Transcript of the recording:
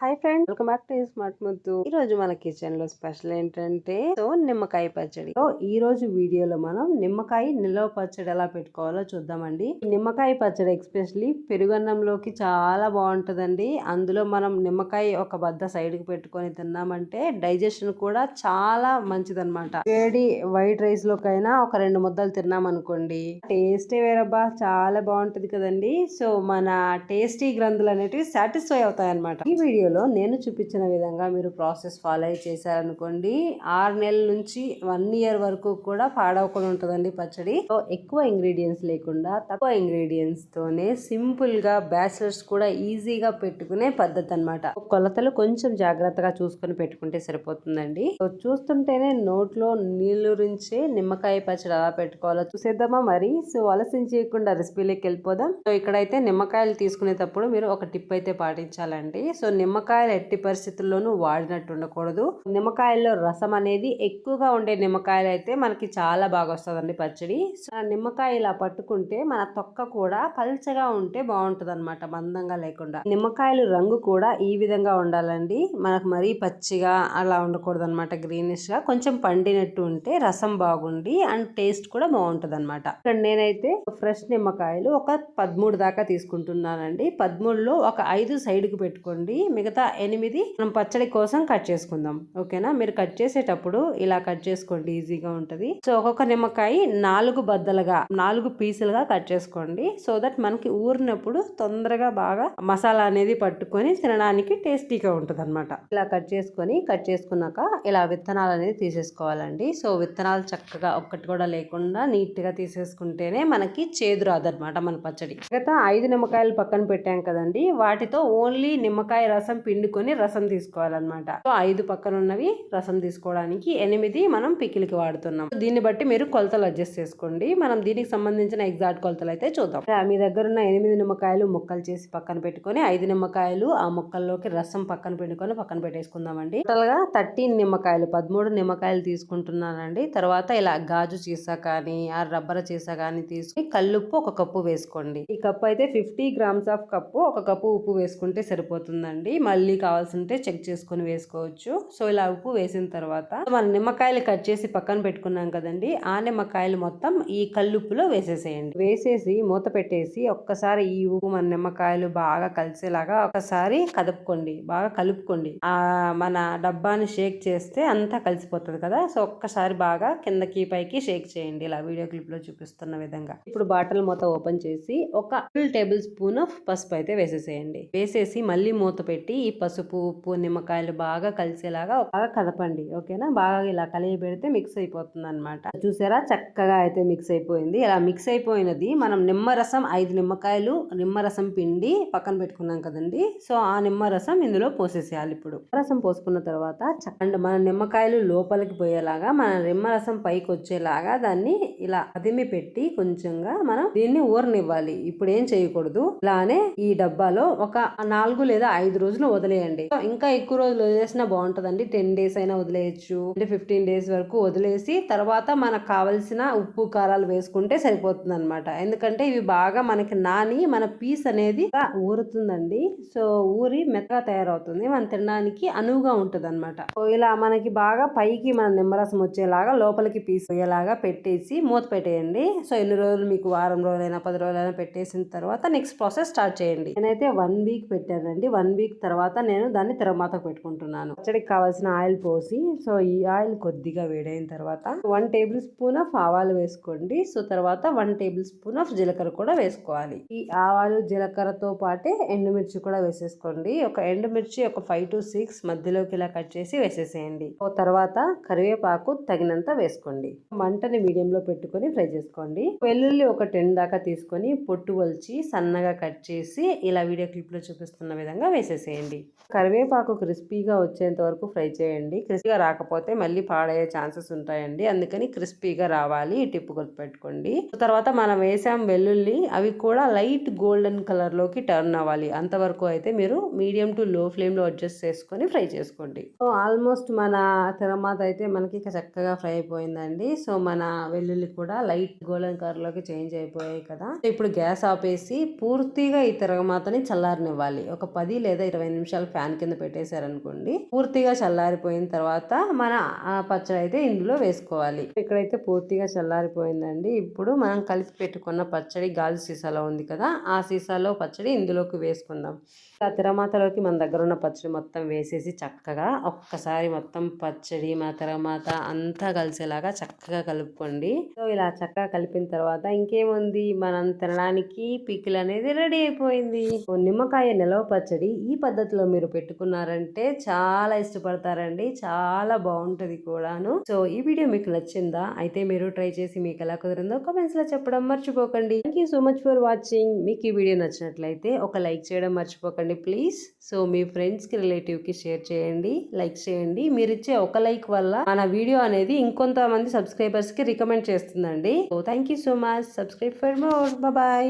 大 friend welcome back to smart ముద్దు ఈ రోజు మన కిచెన్లో స్పెషల్ ఏంటంటే సో నిమ్మకాయ పచ్చడి. సో ఈ రోజు వీడియోలో మనం నిమ్మకాయ నిల్వ పచ్చడి ఎలా పెట్టుకోవాలో చూద్దామండి. నిమ్మకాయ పచ్చడి ఎక్స్పెషల్లీ పెరుగన్నంలోకి చాలా బాగుంటుందండి. అందులో మనం నిమ్మకాయ ఒక బద్ద సైడ్కి పెట్టుకొని తిన్నామంటే డైజెషన్ కూడా చాలా మంచిదన్నమాట. వేడి వైట్ రైస్ లోకైనా ఒక రెండు ముద్దలు తిన్నామనుకోండి. టేస్టే వేరబ్బా చాలా బాగుంటది కదండి. సో మన టేస్టీ గ్రంథులు అనేటివి సాటిస్ఫై అవుతాయి అనమాట ఈ వీడియోలో నేను చూపించిన విధంగా మీరు ప్రాసెస్ ఫాలో అయి చేశారనుకోండి. ఆరు నెలల నుంచి వన్ ఇయర్ వరకు కూడా పాడవకుండా ఉంటుందండి పచ్చడి. సో ఎక్కువ ఇంగ్రీడియంట్స్ లేకుండా తక్కువ ఇంగ్రీడియంట్స్ తోనే బ్యాచిలర్స్ కూడా ఈజీగా పెట్టుకునే పద్ధతి అనమాట కొలతలు కొంచెం జాగ్రత్తగా చూసుకొని పెట్టుకుంటే సరిపోతుందండి. సో చూస్తుంటేనే నోట్లో నీళ్ళురించే నిమ్మకాయ పచ్చడి ఎలా పెట్టుకోవాలో చూసేద్దామా మరి? సో ఆలస్యం చేయకుండా రెసిపీలోకి వెళ్ళిపోదాం. సో ఇక్కడైతే నిమ్మకాయలు తీసుకునేటప్పుడు మీరు ఒక టిప్ అయితే పాటించాలండి. సో నిమ్మకాయ నిమ్మకాయలు ఎట్టి పరిస్థితుల్లోనూ వాడినట్టు ఉండకూడదు. నిమ్మకాయల్లో రసం అనేది ఎక్కువగా ఉండే నిమ్మకాయలు అయితే మనకి చాలా బాగా వస్తుందండి పచ్చడి. సో ఆ నిమ్మకాయ ఇలా పట్టుకుంటే మన తొక్క కూడా పల్చగా ఉంటే బాగుంటుంది అనమాట మందంగా లేకుండా. నిమ్మకాయలు రంగు కూడా ఈ విధంగా ఉండాలండి. మనకు మరీ పచ్చిగా అలా ఉండకూడదు అనమాట గ్రీనిష్గా కొంచెం పండినట్టు ఉంటే రసం బాగుండి అండ్ టేస్ట్ కూడా బాగుంటుంది అనమాట ఇక్కడ నేనైతే ఫ్రెష్ నిమ్మకాయలు ఒక పదమూడు దాకా తీసుకుంటున్నానండి. పదమూడులో ఒక ఐదు సైడ్కి పెట్టుకోండి. మిగతా ఎనిమిది మనం పచ్చడి కోసం కట్ చేసుకుందాం. ఓకేనా? మీరు కట్ చేసేటప్పుడు ఇలా కట్ చేసుకోండి. ఈజీగా ఉంటుంది. సో ఒక్కొక్క నిమ్మకాయ నాలుగు బద్దలుగా నాలుగు పీసులుగా కట్ చేసుకోండి. సో దట్ మనకి ఊరినప్పుడు తొందరగా బాగా మసాలా అనేది పట్టుకొని తినడానికి టేస్టీగా ఉంటుంది అనమాట ఇలా కట్ చేసుకొని కట్ చేసుకున్నాక ఇలా విత్తనాలు అనేది తీసేసుకోవాలండి. సో విత్తనాలు చక్కగా ఒక్కటి కూడా లేకుండా నీట్గా తీసేసుకుంటేనే మనకి చేదు రాదనమాట మన పచ్చడి. గత ఐదు నిమ్మకాయలు పక్కన పెట్టాం కదండి. వాటితో ఓన్లీ నిమ్మకాయ రసం పిండి పిండుకొని రసం తీసుకోవాలన్నమాట. సో ఐదు పక్కన ఉన్నవి రసం తీసుకోవడానికి ఎనిమిది మనం పికిలికి వాడుతున్నాం. దీన్ని బట్టి మీరు కొలతలు అడ్జస్ట్ చేసుకోండి. మనం దీనికి సంబంధించిన ఎగ్జాక్ట్ కొలతలు అయితే చూద్దాం. మీ దగ్గర ఉన్న ఎనిమిది నిమ్మకాయలు ముక్కలు చేసి పక్కన పెట్టుకొని ఐదు నిమ్మకాయలు ఆ ముక్కల్లోకి రసం పక్కన పెట్టుకొని పక్కన పెట్టేసుకుందామండి. టోటల్గా థర్టీన్ నిమ్మకాయలు పదమూడు నిమ్మకాయలు తీసుకుంటున్నానండి. తర్వాత ఇలా గాజు చీసా కానీ ఆ రబ్బర్ చీసా కానీ తీసుకుని కల్లుప్పు ఒక కప్పు వేసుకోండి. ఈ కప్పు అయితే ఫిఫ్టీ గ్రామ్స్ ఆఫ్ కప్పు ఒక కప్పు ఉప్పు వేసుకుంటే సరిపోతుందండి. మళ్ళీ కావాల్సింటే చెక్ చేసుకొని వేసుకోవచ్చు. సో ఇలా ఉప్పు వేసిన తర్వాత మన నిమ్మకాయలు కట్ చేసి పక్కన పెట్టుకున్నాం కదండి. ఆ నిమ్మకాయలు మొత్తం ఈ కల్లుప్పులో వేసేసేయండి. వేసేసి మూత పెట్టేసి ఒక్కసారి ఈ ఉప్పు మన నిమ్మకాయలు బాగా కలిసేలాగా ఒకసారి కదుపుకోండి. బాగా కలుపుకోండి. ఆ మన డబ్బాని షేక్ చేస్తే అంతా కలిసిపోతుంది కదా. సో ఒక్కసారి బాగా కిందకి పైకి షేక్ చేయండి. ఇలా వీడియో క్లిప్లో చూపిస్తున్న విధంగా. ఇప్పుడు బాటిల్ మూత ఓపెన్ చేసి ఒక ఫుల్ టేబుల్ స్పూన్ ఆఫ్ పసుపు అయితే వేసేసేయండి. వేసేసి మళ్ళీ మూత పెట్టి ఈ పసుపు ఉప్పు నిమ్మకాయలు బాగా కలిసేలాగా బాగా కదపండి ఓకేనా? బాగా ఇలా కలిగి పెడితే మిక్స్ అయిపోతుంది అనమాట చూసారా? చక్కగా అయితే మిక్స్ అయిపోయింది. ఇలా మిక్స్ అయిపోయినది మనం నిమ్మరసం ఐదు నిమ్మకాయలు నిమ్మరసం పిండి పక్కన పెట్టుకున్నాం కదండి. సో ఆ నిమ్మరసం ఇందులో పోసేసేయాలి ఇప్పుడు. రసం పోసుకున్న తర్వాత అండ్ మన నిమ్మకాయలు లోపలికి పోయేలాగా మన నిమ్మరసం పైకి వచ్చేలాగా దాన్ని ఇలా అదిమి పెట్టి కొంచెంగా మనం దీన్ని ఊరనివ్వాలి. ఇప్పుడు ఏం చేయకూడదు? ఇలానే ఈ డబ్బాలో ఒక నాలుగు లేదా ఐదు రోజులు వదిలేయండి. సో ఇంకా ఎక్కువ రోజులు వదిలేసినా బాగుంటుందండి. టెన్ డేస్ అయినా వదిలేయచ్చు. అంటే ఫిఫ్టీన్ డేస్ వరకు వదిలేసి తర్వాత మనకు కావలసిన ఉప్పు కారాలు వేసుకుంటే సరిపోతుంది అనమాట ఎందుకంటే ఇవి బాగా మనకి నాని మన పీస్ అనేది ఊరుతుందండి. సో ఊరి మెత్తగా తయారవుతుంది. మనం తినడానికి అనువుగా ఉంటుంది అనమాట ఇలా మనకి బాగా పైకి మన నిమ్మరసం వచ్చేలాగా లోపలికి పీస్ పోయేలాగా పెట్టేసి మూత పెట్టేయండి. సో ఎన్ని రోజులు మీకు వారం రోజులైనా పది రోజులైనా పెట్టేసిన తర్వాత నెక్స్ట్ ప్రాసెస్ స్టార్ట్ చేయండి. నేనైతే వన్ వీక్ పెట్టానండి. వన్ వీక్ తర్వాత తర్వాత నేను దాన్ని తిరమాతకు పెట్టుకుంటున్నాను. పచ్చడికి కావాల్సిన ఆయిల్ పోసి సో ఈ ఆయిల్ కొద్దిగా వేడైన తర్వాత వన్ టేబుల్ స్పూన్ ఆఫ్ ఆవాలు వేసుకోండి. సో తర్వాత వన్ టేబుల్ స్పూన్ ఆఫ్ జీలకర్ర కూడా వేసుకోవాలి. ఈ ఆవాలు జీలకర్రతో పాటే ఎండుమిర్చి కూడా వేసేసుకోండి. ఒక ఎండుమిర్చి ఒక ఫైవ్ టు సిక్స్ మధ్యలోకి ఇలా కట్ చేసి వేసేసేయండి. ఓ తర్వాత కరివేపాకు తగినంత వేసుకోండి. మంటని మీడియంలో పెట్టుకొని ఫ్రై చేసుకోండి. వెల్లుల్లి ఒక టెన్ దాకా తీసుకొని పొట్టు వలిచి సన్నగా కట్ చేసి ఇలా వీడియో క్లిప్లో చూపిస్తున్న విధంగా వేసేసేయండి. కరివేపాకు క్రిస్పీగా వచ్చేంత వరకు ఫ్రై చేయండి. క్రిస్పీగా రాకపోతే మళ్ళీ పాడయ్యే ఛాన్సెస్ ఉంటాయండి. అందుకని క్రిస్పీగా రావాలి. ఈ టిప్ గుర్తుపెట్టుకోండి. తర్వాత మనం వేసాం వెల్లుల్లి అవి కూడా లైట్ గోల్డెన్ కలర్లోకి టర్న్ అవ్వాలి. అంతవరకు అయితే మీరు మీడియం టు లో ఫ్లేమ్లో అడ్జస్ట్ చేసుకొని ఫ్రై చేసుకోండి. సో ఆల్మోస్ట్ మన తిరమాత అయితే మనకి చక్కగా ఫ్రై అయిపోయిందండి. సో మన వెల్లుల్లి కూడా లైట్ గోల్డెన్ కలర్లోకి చేంజ్ అయిపోయాయి కదా. ఇప్పుడు గ్యాస్ ఆపేసి పూర్తిగా ఈ తిరగమాతని చల్లారనివ్వాలి. ఒక పది లేదా ఇరవై నిమిషాలు నిమిషాలు ఫ్యాన్ కింద పెట్టేశారనుకోండి పూర్తిగా చల్లారిపోయిన తర్వాత మన ఆ పచ్చడి అయితే ఇందులో వేసుకోవాలి. ఇక్కడైతే పూర్తిగా చల్లారిపోయిందండి. ఇప్పుడు మనం కలిపి పెట్టుకున్న పచ్చడి గాజు సీసాలో ఉంది కదా ఆ సీసాలో పచ్చడి ఇందులోకి వేసుకుందాం. ఆ తిరమాతలోకి మన దగ్గర ఉన్న పచ్చడి మొత్తం వేసేసి చక్కగా ఒక్కసారి మొత్తం పచ్చడి మా తిరమాత అంతా కలిసేలాగా చక్కగా కలుపుకోండి. సో ఇలా చక్కగా కలిపిన తర్వాత ఇంకేముంది? మనం తినడానికి పికిల్ అనేది రెడీ అయిపోయింది. నిమ్మకాయ నిలవ పచ్చడి ఈ పద్ధతిలో మీరు పెట్టుకున్నారంటే చాలా ఇష్టపడతారండి. చాలా బాగుంటుంది కూడాను. సో ఈ వీడియో మీకు నచ్చిందా? అయితే మీరు ట్రై చేసి మీకు ఎలా కుదిరిందో కామెంట్స్లో చెప్పడం మర్చిపోకండి. Thank you so much for watching మీకు ఈ వీడియో నచ్చినట్లయితే ఒక లైక్ చేయడం మర్చిపోకండి ప్లీజ్ సో మీ ఫ్రెండ్స్కి రిలేటివ్కి షేర్ చేయండి. లైక్ చేయండి. మీరు ఇచ్చే ఒక లైక్ వల్ల మన వీడియో అనేది ఇంకొంతమంది సబ్స్క్రైబర్స్కి రికమెండ్ చేస్తుందండి. So thank you so much subscribe for more bye